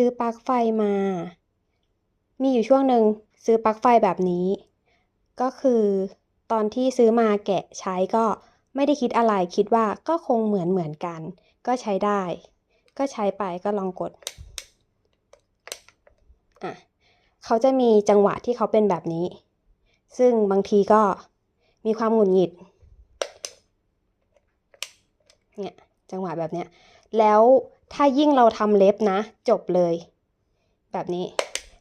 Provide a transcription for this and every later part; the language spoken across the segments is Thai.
ซื้อปลั๊กไฟมา มีอยู่ช่วงหนึ่งซื้อปลั๊กไฟแบบนี้ ก็คือตอนที่ซื้อมาแกะใช้ก็ไม่ได้คิดอะไรคิดว่าก็คงเหมือนเหมือนกัน ก็ใช้ได้ ก็ใช้ไปก็ลองกดอะเขาจะมีจังหวะที่เขาเป็นแบบนี้ ซึ่งบางทีก็มีความหงุดหงิดเนี่ย จังหวะแบบเนี้ย แล้วถ้ายิ่งเราทำเล็บนะ จบเลย แบบนี้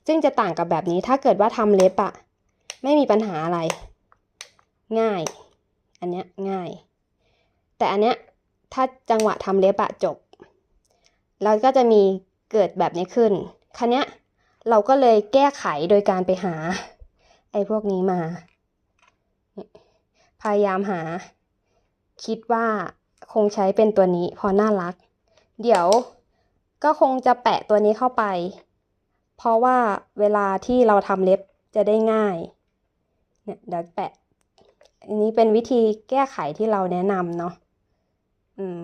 ซึ่งจะต่างกับแบบนี้ถ้าเกิดว่าทำเล็บอะไม่มีปัญหาอะไร ง่าย อันเนี้ยง่าย แต่อันเนี้ยถ้าจังหวะทำเล็บอะจบแล้วก็จะมีเกิดแบบนี้ขึ้นครั้เนี้ยเราก็เลยแก้ไขโดยการไปหา ไอ้พวกนี้มา พยายามหา คิดว่า คงใช้เป็นตัวนี้เพอน่ารัก เดี๋ยวก็คงจะแปะตัวนี้เข้าไป เพราะว่าเวลาที่เราทำเล็บจะได้ง่าย เนี่ยเดี๋ยวแปะ อันนี้เป็นวิธีแก้ไขที่เราแนะนำเนาะ อืม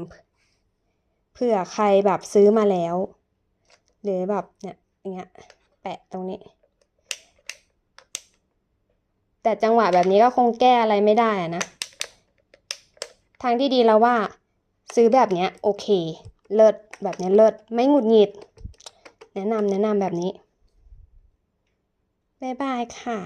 เผื่อใครแบบซื้อมาแล้ว หรือแบบเนี่ยอย่างเงี้ย แปะตรงนี้ แต่จังหวะแบบนี้ก็คงแก้อะไรไม่ได้นะ ทางที่ดีแล้วว่า ซื้อแบบเนี้ยโอเค เลิศแบบเนี้ยเลิศไม่หงุดหงิด แนะนำแนะนำแบบนี้ บ๊ายบายค่ะ